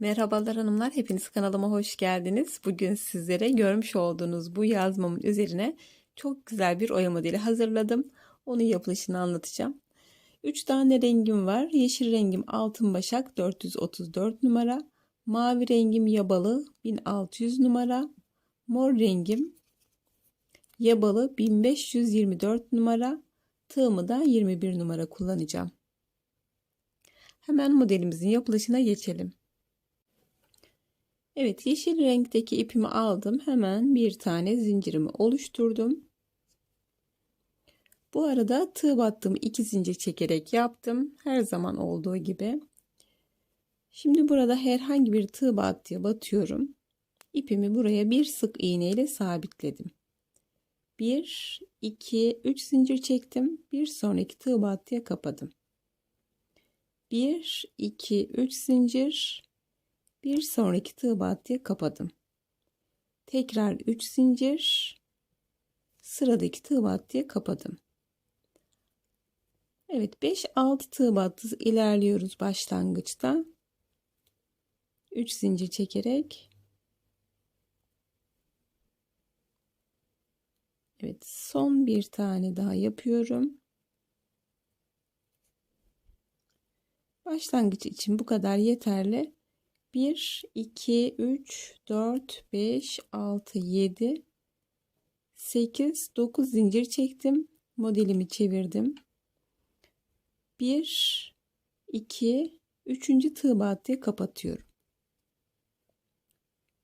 Merhabalar hanımlar, hepiniz kanalıma hoş geldiniz. Bugün sizlere görmüş olduğunuz bu yazmamın üzerine çok güzel bir oya modeli hazırladım. Onun yapılışını anlatacağım. 3 tane rengim var. Yeşil rengim altın başak 434 numara. Mavi rengim yabalı 1600 numara. Mor rengim yabalı 1524 numara. Tığımı da 21 numara kullanacağım. Hemen modelimizin yapılışına geçelim. Evet yeşil renkteki ipimi aldım. Hemen bir tane zincirimi oluşturdum. Bu arada tığ battığımı iki zincir çekerek yaptım. Her zaman olduğu gibi. Şimdi burada herhangi bir tığ battıya batıyorum. İpimi buraya bir sık iğne ile sabitledim. 1, 2, 3 zincir çektim. Bir sonraki tığ battıya kapadım. 1, 2, 3 zincir bir sonraki tığ battıya kapadım. Tekrar 3 zincir sıradaki tığ battıya kapadım. Evet 5-6 tığ battı ilerliyoruz başlangıçta. 3 zincir çekerek Evet son bir tane daha yapıyorum. Başlangıç için bu kadar yeterli. 1, 2, 3, 4, 5, 6, 7, 8, 9 zincir çektim. Modelimi çevirdim. 1, 2, 3. tığ battıya kapatıyorum.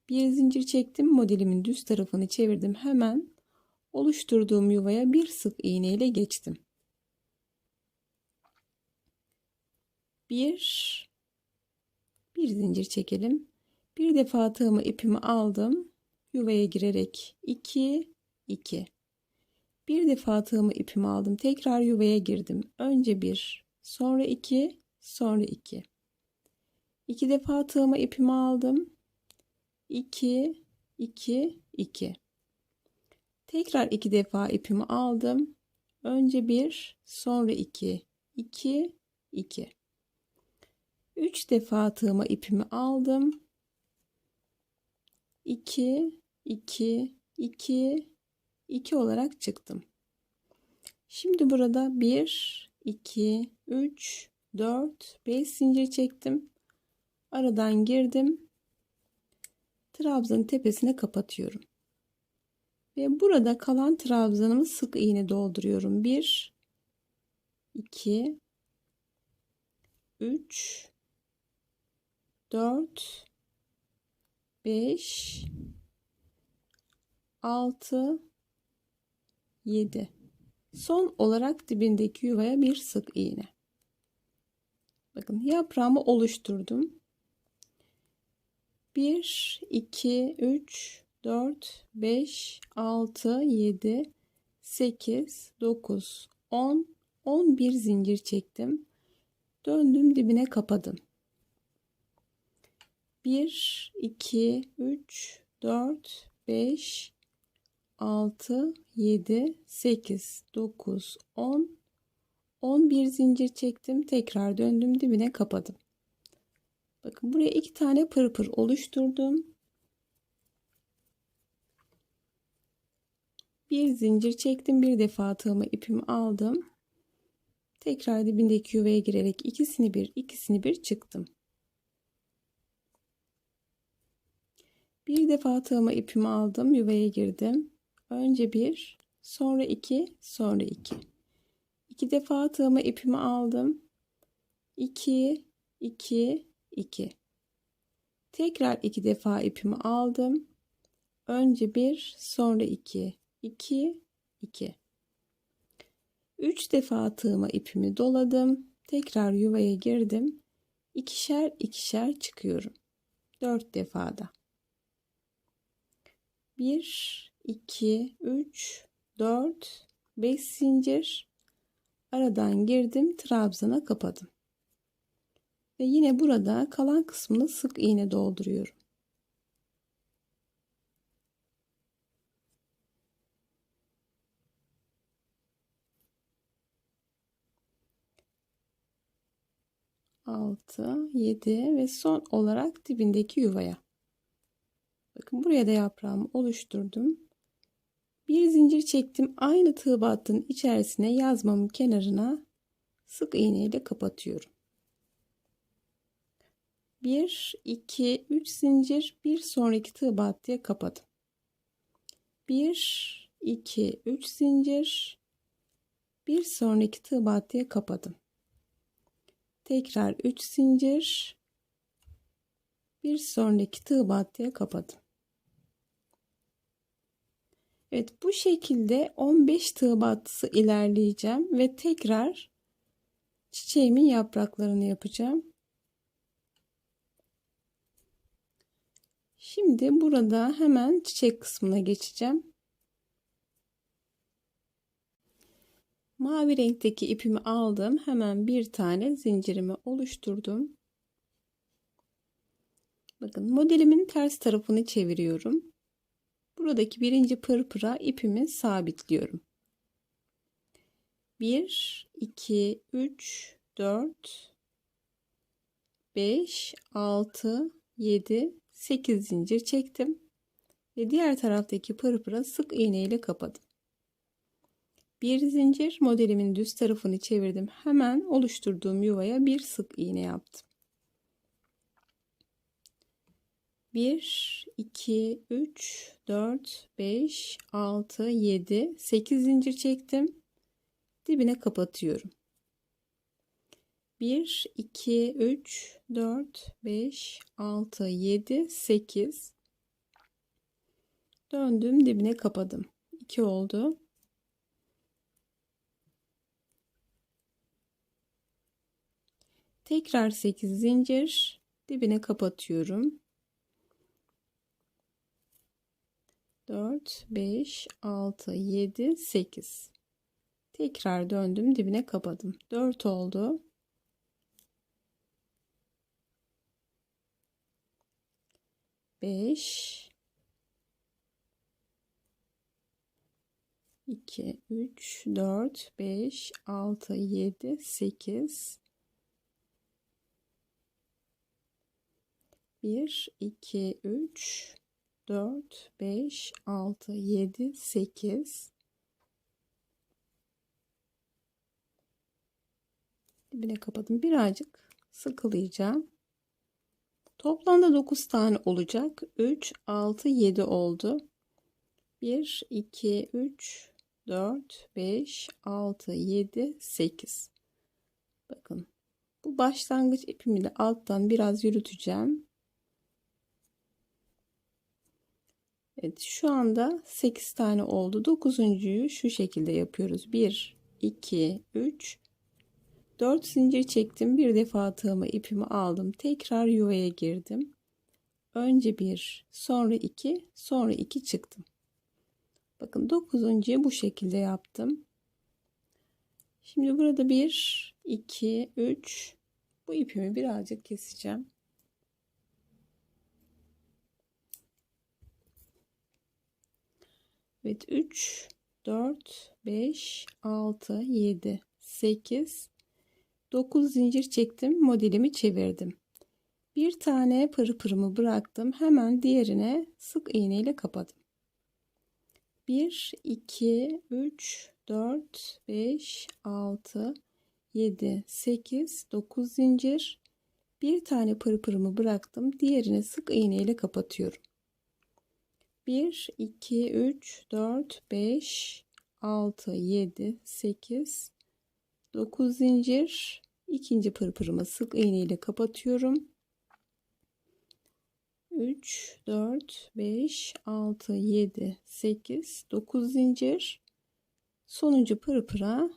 Bir zincir çektim. Modelimin düz tarafını çevirdim. Hemen oluşturduğum yuvaya bir sık iğne ile geçtim. 1 bir zincir çekelim. Bir defa tığımı ipimi aldım. Yuvaya girerek 2 2 bir defa tığımı ipimi aldım. Tekrar yuvaya girdim. Önce bir, sonra iki, sonra iki. İki defa tığımı ipimi aldım. 2 2 2. Tekrar iki defa ipimi aldım. Önce bir, sonra iki, iki, iki. 3 defa tığıma ipimi aldım. 2 2 2 2 olarak çıktım. Şimdi burada 1 2 3 4 5 zincir çektim. Aradan girdim. Trabzanın tepesine kapatıyorum. Ve burada kalan trabzanımı sık iğne dolduruyorum. 1 2 3 4 5 6 7 son olarak dibindeki yuvaya bir sık iğne. Bakın yaprağımı oluşturdum. 1 2 3 4 5 6 7 8 9 10 11 zincir çektim. Döndüm dibine kapadım 1, 2, 3, 4, 5, 6, 7, 8, 9, 10, 11 zincir çektim. Tekrar döndüm dibine kapadım. Bakın buraya iki tane pırpır oluşturdum. Bir zincir çektim. Bir defa tığımı ipimi aldım. Tekrar dibindeki yuvaya girerek ikisini bir ikisini bir çıktım. Bir defa tığıma ipimi aldım. Yuvaya girdim. Önce bir, sonra iki, sonra iki. İki defa tığıma ipimi aldım. İki, iki, iki. Tekrar iki defa ipimi aldım. Önce bir, sonra iki, iki, iki. Üç defa tığıma ipimi doladım. Tekrar yuvaya girdim. İkişer ikişer çıkıyorum. Dört defada. 1 2 3 4 5 zincir. Aradan girdim trabzana kapadım. Ve yine burada kalan kısmını sık iğne dolduruyorum. 6, 7 ve son olarak dibindeki yuvaya. Bakın buraya da yaprağımı oluşturdum. Bir zincir çektim. Aynı tığ battığın içerisine yazmamın kenarına sık iğne ile kapatıyorum. 1, 2, 3 zincir bir sonraki tığ battıya kapadım. 1, 2, 3 zincir bir sonraki tığ battıya kapadım. Tekrar 3 zincir bir sonraki tığ battıya kapadım. Evet bu şekilde 15 tığ battısı ilerleyeceğim ve tekrar çiçeğimin yapraklarını yapacağım. Şimdi burada hemen çiçek kısmına geçeceğim. Mavi renkteki ipimi aldım. Hemen bir tane zincirimi oluşturdum. Bakın modelimin ters tarafını çeviriyorum. Buradaki birinci pırpıra ipimi sabitliyorum. 1, 2, 3, 4, 5, 6, 7, 8 zincir çektim. Ve diğer taraftaki pırpıra sık iğne ile kapadım. Bir zincir modelimin düz tarafını çevirdim. Hemen oluşturduğum yuvaya bir sık iğne yaptım. 1, 2, 3, 4, 5, 6, 7, 8 zincir çektim. Dibine kapatıyorum. 1, 2, 3, 4, 5, 6, 7, 8. Döndüm dibine kapadım. 2 oldu. Tekrar 8 zincir dibine kapatıyorum. 4 5 6 7 8 tekrar döndüm dibine kapadım. 4 oldu. 5 2 3 4 5 6 7 8 1 2 3 4 5 6 7 8 dibine kapadım. Birazcık sıkılayacağım. Toplamda 9 tane olacak. 3 6 7 oldu. 1 2 3 4 5 6 7 8 bakın bu başlangıç ipimi de alttan biraz yürüteceğim Evet şu anda 8 tane oldu. 9.yu şu şekilde yapıyoruz. 1, 2, 3, 4 zincir çektim. Bir defa tığımı ipimi aldım. Tekrar yuvaya girdim. Önce 1, sonra 2, sonra 2 çıktım. Bakın 9.yu bu şekilde yaptım. Şimdi burada 1, 2, 3 bu ipimi birazcık keseceğim. Evet 3, 4, 5, 6, 7, 8, 9 zincir çektim. Modelimi çevirdim. Bir tane pırpırımı bıraktım. Hemen diğerine sık iğne ile kapadım. 1, 2, 3, 4, 5, 6, 7, 8, 9 zincir. Bir tane pırpırımı bıraktım. Diğerini sık iğne ile kapatıyorum. 1, 2, 3, 4, 5, 6, 7, 8, 9 zincir. ikinci pırpırımı sık iğne ile kapatıyorum. 3, 4, 5, 6, 7, 8, 9 zincir. Sonuncu pırpıra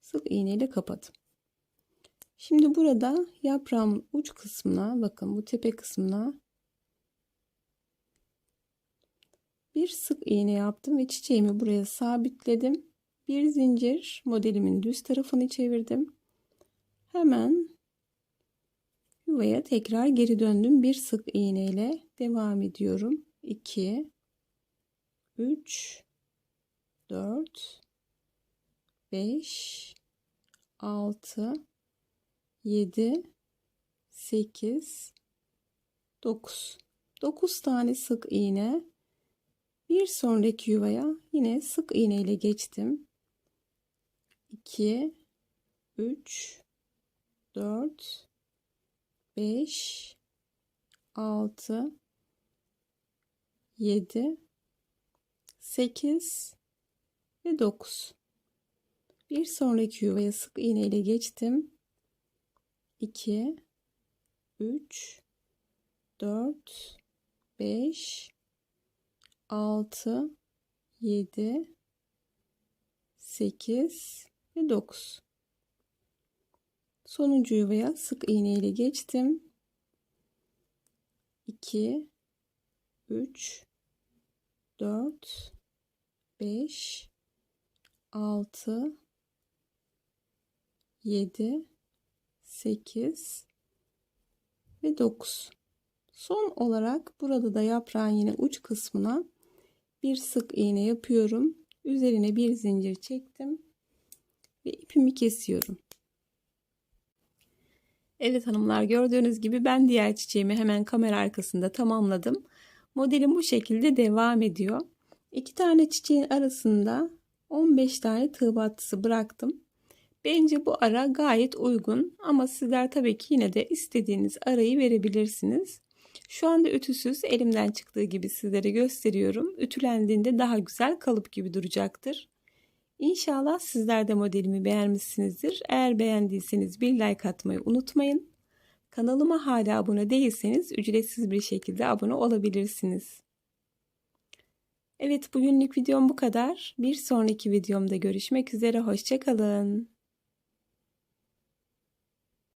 sık iğne ile kapadım. Şimdi burada yaprağımın uç kısmına bakın bu tepe kısmına bir sık iğne yaptım ve çiçeğimi buraya sabitledim. Bir zincir modelimin düz tarafını çevirdim. Hemen yuvaya tekrar geri döndüm. Bir sık iğne ile devam ediyorum. 2 3 4 5 6 7 8 9 9 tane sık iğne bir sonraki yuvaya yine sık iğne ile geçtim. 2 3 4 5 6 7 8 ve 9 bir sonraki yuvaya sık iğne ile geçtim. 2 3 4 5 6 7 8 ve 9 sonuncu yuvaya sık iğne ile geçtim. 2 3 4 5 6 7 8 ve 9 son olarak burada da yaprağın yine uç kısmına bir sık iğne yapıyorum üzerine bir zincir çektim ve ipimi kesiyorum Evet hanımlar gördüğünüz gibi ben diğer çiçeğimi hemen kamera arkasında tamamladım. Modelim bu şekilde devam ediyor. İki tane çiçeğin arasında 15 tane tığ battısı bıraktım. Bence bu ara gayet uygun ama sizler tabii ki yine de istediğiniz arayı verebilirsiniz. Şu anda ütüsüz elimden çıktığı gibi sizlere gösteriyorum. Ütülendiğinde daha güzel kalıp gibi duracaktır. İnşallah sizler de modelimi beğenmişsinizdir. Eğer beğendiyseniz bir like atmayı unutmayın. Kanalıma hala abone değilseniz ücretsiz bir şekilde abone olabilirsiniz. Evet bugünlük videom bu kadar. Bir sonraki videomda görüşmek üzere. Hoşçakalın.